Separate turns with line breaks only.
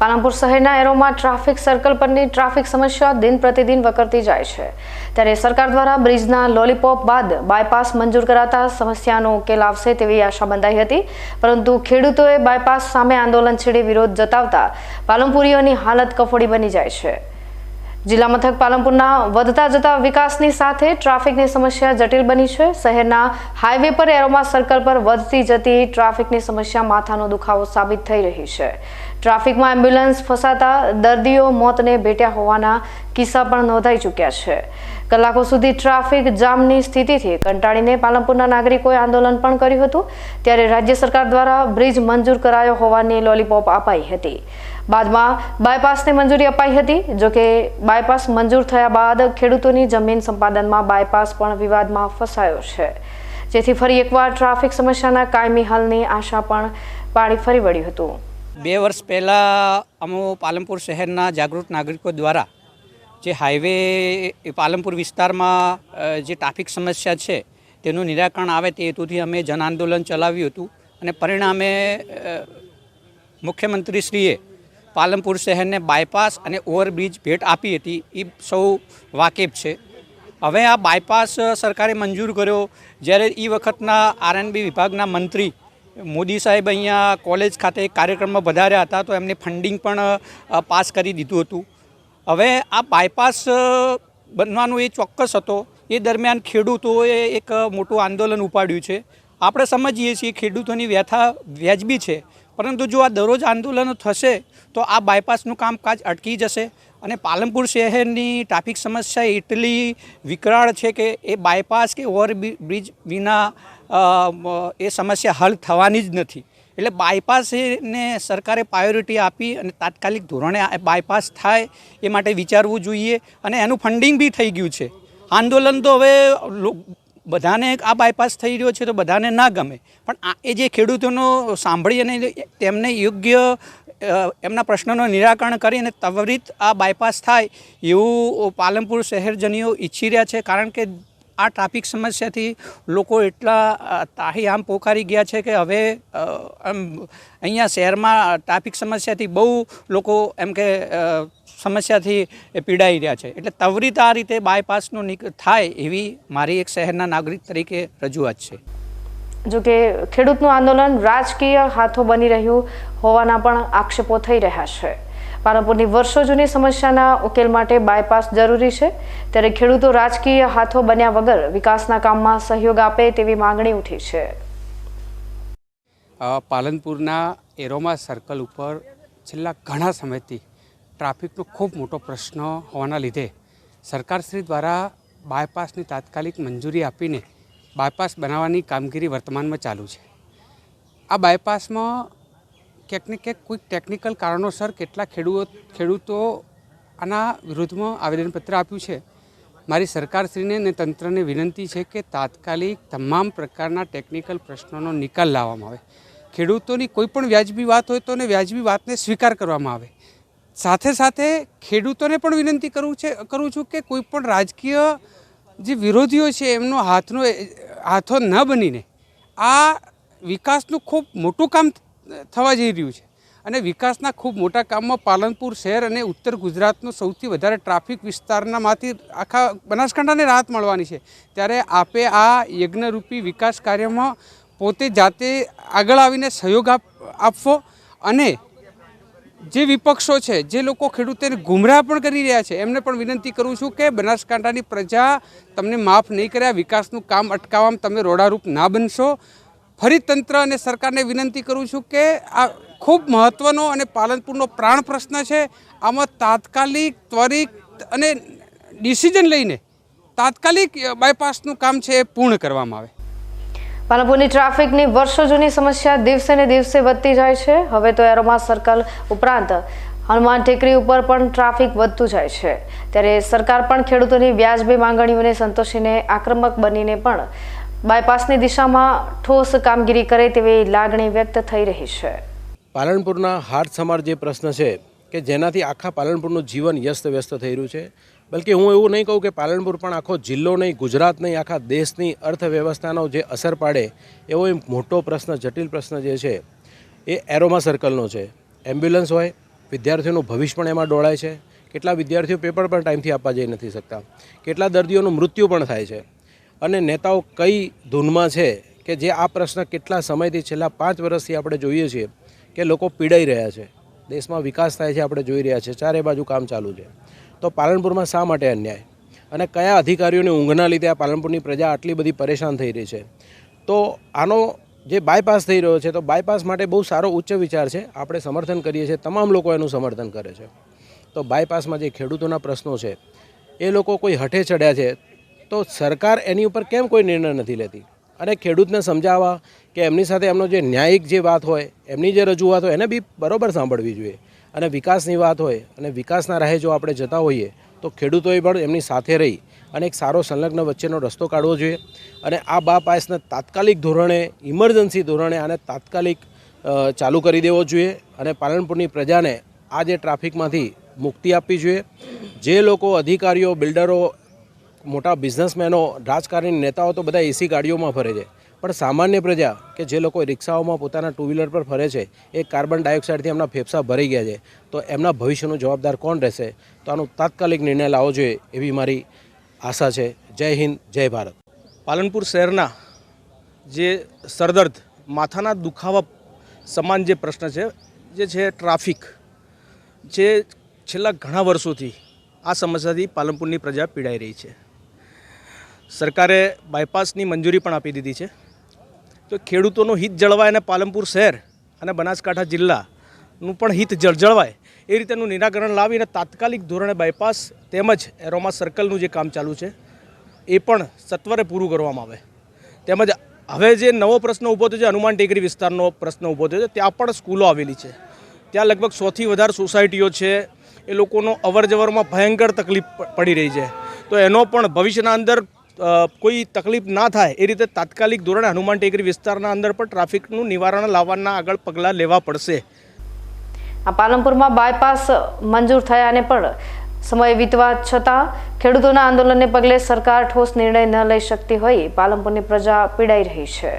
પાલનપુર શહેરના એરોમાં traffic circle પરની ટ્રાફિક સમસ્યા દિન પ્રતિદિન વકરતી જાય છે. ત્યારે સરકાર દ્વારા બ્રિજના લોલીપોપ બાદ બાયપાસ મંજૂર કરાતા સમસ્યાનો ઉકેલ આવશે તેવી આશા બંધાઈ હતી. પરંતુ ખેડૂતોએ બાયપાસ સામે આંદોલન છેડી વિરોધ જતાવતા પાલનપુરીઓની હાલત કફોડી બની જાય છે. જિલ્લા મથક પાલનપુરના વધતા જતા વિકાસની સાથે ટ્રાફિકની સમસ્યા જટિલ બની છે. શહેરના હાઈવે પર એરોમા સર્કલ પર વધતી જતી ટ્રાફિકની સમસ્યા માથાનો દુખાવો સાબિત થઈ રહી છે. ટ્રાફિકમાં એમ્બ્યુલન્સ ફસાતા દર્દીઓ મોતને ભેટ્યા હોવાના કિસ્સા પણ નોંધાઈ ચૂક્યા છે. કલાકો સુધી ટ્રાફિક જામની સ્થિતિથી કંટાળીને પાલનપુરના નાગરિકોએ આંદોલન પણ કર્યું હતું, ત્યારે રાજ્ય સરકાર દ્વારા બ્રિજ મંજૂર કરાયો હોવાની લોલીપોપ અપાઈ હતી. બાદમાં બાયપાસને મંજૂરી અપાઈ હતી જોકે બાયપાસ મંજૂર થયા બાદ ખેડૂતોની જમીન સંપાદનમાં બાયપાસ પણ વિવાદમાં ફસાયો છે. જેથી ફરી એકવાર ટ્રાફિક સમસ્યાના કાયમી હલની આશા પણ પાણી ફરી વળ્યું હતું.
બે વર્ષ પહેલાં અમો પાલનપુર શહેરના જાગૃત નાગરિકો દ્વારા જે હાઈવે પાલનપુર વિસ્તારમાં જે ટ્રાફિક સમસ્યા છે, તેનું નિરાકરણ આવે તે હેતુથી અમે જન આંદોલન ચલાવ્યું હતું અને પરિણામે મુખ્યમંત્રીશ્રીએ પાલનપુર શહેરને બાયપાસ અને ઓવરબ્રિજ ભેટ આપી હતી. એ સૌ વાકેફ છે. હવે આ બાયપાસ સરકારે મંજૂર કર્યો. જ્યારે એ વખતના આરએનબી વિભાગના મંત્રી મોદી સાહેબ અહીંયા કોલેજ ખાતે કાર્યક્રમમાં વધાર્યા હતા, તો એમને ફંડિંગ પણ પાસ કરી દીધું હતું. હવે આ બાયપાસ બનવાનું એ ચોક્કસ હતો. એ દરમિયાન ખેડૂતોએ એક મોટું આંદોલન ઉપાડ્યું છે. આપણે સમજીએ છીએ ખેડૂતોની વ્યથા વ્યાજબી છે. પરંતુ જો આ દરરોજ આંદોલનો થશે, તો આ બાયપાસનું કામકાજ અટકી જશે. અને પાલનપુર શહેરની ટ્રાફિક સમસ્યા એટલી વિકરાળ છે કે એ બાયપાસ કે ઓવર બ્રિજ વિના એ સમસ્યા હલ થવાની જ નથી. એટલે બાયપાસને સરકારે પ્રાયોરિટી આપી અને તાત્કાલિક ધોરણે બાયપાસ થાય એ માટે વિચારવું જોઈએ અને એનું ફંડિંગ બી થઈ ગયું છે. આંદોલન તો હવે બધાને આ બાયપાસ થઈ રહ્યો છે તો બધાને ના ગમે. પણ આ એ જે ખેડૂતોનો સાંભળી અને તેમને યોગ્ય એમના પ્રશ્નોનું નિરાકરણ કરી અને ત્વરિત આ બાયપાસ થાય એવું પાલનપુર શહેરજનીઓ ઈચ્છી રહ્યા છે. કારણ કે આ ટ્રાફિક સમસ્યાથી લોકો એટલા તાહી આમ પોકારી ગયા છે કે હવે આમ અહીંયા શહેરમાં ટ્રાફિક સમસ્યાથી બહુ લોકો એમ કે સમસ્યાથી પીડાઈ રહ્યા છે. એટલે ત્વરિત આ રીતે બાયપાસનું થાય એવી મારી એક શહેરના નાગરિક તરીકે રજૂઆત છે.
જો કે ખેડૂતનું આંદોલન રાજકીય હાથો બની રહ્યું હોવાના પણ આક્ષેપો થઈ રહ્યા છે. પાલનપુરની વર્ષો જૂની સમસ્યાના ઉકેલ માટે બાયપાસ જરૂરી છે. ત્યારે ખેડૂતો રાજકીય હાથો બન્યા વગર વિકાસના કામમાં સહયોગ આપે તેવી માંગણી ઉઠી છે.
પાલનપુરના એરોમા સર્કલ ઉપર છેલ્લા ઘણા સમયથી ટ્રાફિકનો ખૂબ મોટો પ્રશ્ન હોવાના લીધે સરકારશ્રી દ્વારા બાયપાસની તાત્કાલિક મંજૂરી આપીને બાયપાસ બનાવવાની કામગીરી વર્તમાનમાં ચાલુ છે. આ બાયપાસમાં ક્યાંક ને ક્યાંક કોઈક ટેકનિકલ કારણોસર કેટલા ખેડૂતો ખેડૂતો આના વિરુદ્ધમાં આવેદનપત્ર આપ્યું છે. મારી સરકારશ્રીને અને તંત્રને વિનંતી છે કે તાત્કાલિક તમામ પ્રકારના ટેકનિકલ પ્રશ્નોનો નિકાલ લાવવામાં આવે. ખેડૂતોની કોઈ પણ વ્યાજબી વાત હોય તો એને વ્યાજબી વાતને સ્વીકાર કરવામાં આવે. સાથે સાથે ખેડૂતોને પણ વિનંતી કરું છે કરું છું કે કોઈ પણ રાજકીય જે વિરોધીઓ છે એમનો હાથનો હાથો ન બનીને આ વિકાસનું ખૂબ મોટું કામ થવા જઈ રહ્યું છે. અને વિકાસના ખૂબ મોટા કામમાં પાલનપુર શહેર અને ઉત્તર ગુજરાતનો સૌથી વધારે ટ્રાફિક વિસ્તારનામાંથી આખા બનાસકાંઠાને રાહત મળવાની છે. ત્યારે આપે આ યજ્ઞરૂપી વિકાસ કાર્યમાં પોતે જાતે આગળ આવીને સહયોગ આપ, આપવો અને જે વિપક્ષો છે, જે લોકો ખેડૂતોને ગુમરાહ પણ કરી રહ્યા છે, એમને પણ વિનંતી કરું છું કે બનાસકાંઠાની પ્રજા તમને માફ નહીં કર્યા વિકાસનું કામ અટકાવવામાં તમે રોડારૂપ ના બનશો. ફરી તંત્ર અને સરકારને વિનંતી કરું છું કે આ ખૂબ મહત્ત્વનો અને પાલનપુરનો પ્રાણ પ્રશ્ન છે. આમાં તાત્કાલિક, ત્વરિત અને ડિસિઝન લઈને તાત્કાલિક બાયપાસનું કામ છે એ પૂર્ણ કરવામાં આવે.
પાલનપુરની ટ્રાફિકની વર્ષો જૂની સમસ્યા દિવસે ને દિવસે વધતી જાય છે. હવે તો એરોમા સર્કલ ઉપરાંત હનુમાન ટેકરી ઉપર પણ ટ્રાફિક વધતું જાય છે. ત્યારે સરકાર પણ ખેડૂતોની વ્યાજબી માંગણીઓને સંતોષીને આક્રમક બનીને પણ બાયપાસની દિશામાં ઠોસ કામગીરી કરે તેવી લાગણી વ્યક્ત થઈ રહી છે.
પાલનપુરના હાથ સમાર જે પ્રશ્ન છે કે જેનાથી આખા પાલનપુરનું જીવન વ્યસ્ત વ્યસ્ત થઈ રહ્યું છે, બલકે હું એવું નહીં કહું કે પાલનપુર પણ આખો જિલ્લો નહીં, ગુજરાત નહીં, આખા દેશની અર્થવ્યવસ્થાનો જે અસર પાડે એવો એ મોટો પ્રશ્ન, જટિલ પ્રશ્ન જે છે, એ એરોમા સર્કલનો છે. એમ્બ્યુલન્સ હોય, વિદ્યાર્થીઓનું ભવિષ્ય પણ એમાં ડોળાય છે. કેટલા વિદ્યાર્થીઓ પેપર પણ ટાઈમથી આપવા જઈ નથી શકતા. કેટલા દર્દીઓનું મૃત્યુ પણ થાય છે. અને નેતાઓ કઈ ધૂનમાં છે કે જે આ પ્રશ્ન કેટલા સમયથી છેલ્લા પાંચ વર્ષથી આપણે જોઈએ છીએ કે લોકો પીડાઈ રહ્યા છે. દેશમાં વિકાસ થાય છે આપણે જોઈ રહ્યા છીએ ચારે બાજુ કામ ચાલુ છે. તો પાલનપુરમાં શા માટે અન્યાય? અને કયા અધિકારીઓની ઊંઘના લીધે આ પાલનપુરની પ્રજા આટલી બધી પરેશાન થઈ રહી છે? તો આનો જે બાયપાસ થઈ રહ્યો છે, તો બાયપાસ માટે બહુ સારો ઉચ્ચ વિચાર છે. આપણે સમર્થન કરીએ છીએ. તમામ લોકો એનું સમર્થન કરે છે. તો બાયપાસમાં જે ખેડૂતોના પ્રશ્નો છે, એ લોકો કોઈ હઠે ચડ્યા છે તો સરકાર એની ઉપર કેમ કોઈ નિર્ણય નથી લેતી? અને ખેડૂતને સમજાવવા કે એમની સાથે એમનો જે ન્યાયિક જે વાત હોય, એમની જે રજૂઆત હોય, એને બી બરોબર સાંભળવી જોઈએ. અને વિકાસની વાત હોય, અને વિકાસના રાહે જો આપણે જતા હોઈએ, તો ખેડૂતોએ પણ એમની સાથે રહી અને એક સારો સંલગ્ન વચ્ચેનો રસ્તો કાઢવો જોઈએ. અને આ બા પાસને તાત્કાલિક ધોરણે, ઇમરજન્સી ધોરણે આને તાત્કાલિક ચાલુ કરી દેવો જોઈએ અને પાલનપુરની પ્રજાને આ જે ટ્રાફિકમાંથી મુક્તિ આપવી જોઈએ. જે લોકો અધિકારીઓ, બિલ્ડરો મોટા બિઝનેસમેનો, રાજકારણી નેતાઓ તો બધા એસી ગાડીઓમાં ફરે છે. પણ સામાન્ય પ્રજા, કે જે લોકો રિક્ષાઓમાં પોતાના ટુ વ્હીલર પર ફરે છે, એ કાર્બન ડાયોક્સાઇડથી એમના ફેફસા ભરાઈ ગયા છે. તો એમના ભવિષ્યનો જવાબદાર કોણ રહેશે? તો આનો તાત્કાલિક નિર્ણય લાવવો જોઈએ એવી મારી આશા છે. જય હિન્દ, જય ભારત.
પાલનપુર શહેરના જે સરદર્દ, માથાના દુખાવા સમાન જે પ્રશ્ન છે, જે છે ટ્રાફિક, જે છેલ્લા ઘણા વર્ષોથી આ સમસ્યાથી પાલનપુરની પ્રજા પીડાઈ રહી છે. સરકારે બાયપાસની મંજૂરી પણ આપી દીધી છે. તો ખેડૂતોનું હિત જળવાય અને પાલનપુર શહેર અને બનાસકાંઠા જિલ્લાનું પણ હિત જળ જળવાય એ રીતેનું નિરાકરણ લાવીને તાત્કાલિક ધોરણે બાયપાસ તેમજ એરોમા સર્કલનું જે કામ ચાલુ છે, એ પણ સત્વરે પૂરું કરવામાં આવે. તેમજ હવે જે નવો પ્રશ્ન ઊભો થયો છે, હનુમાન ટેકરી વિસ્તારનો પ્રશ્ન ઊભો થયો છે, ત્યાં પણ સ્કૂલો આવેલી છે. ત્યાં લગભગ સોથી વધારે સોસાયટીઓ છે, એ લોકોનો અવર ભયંકર તકલીફ પડી રહી છે. તો એનો પણ ભવિષ્યના અંદર કોઈ તકલીફ ના થાય એ રીતે તાત્કાલિક ધોરણે હનુમાન ટેકરી વિસ્તારના અંદર પણ ટ્રાફિકનું નિવારણ લાવવાના આગળ પગલાં લેવા પડશે.
આ પાલનપુરમાં બાયપાસ મંજૂર થયાને પણ સમય વીતવા છતાં ખેડૂતોના આંદોલનને પગલે સરકાર ઠોસ નિર્ણય ન લઈ શકતી હોય પાલનપુરની પ્રજા પીડાઈ રહી છે.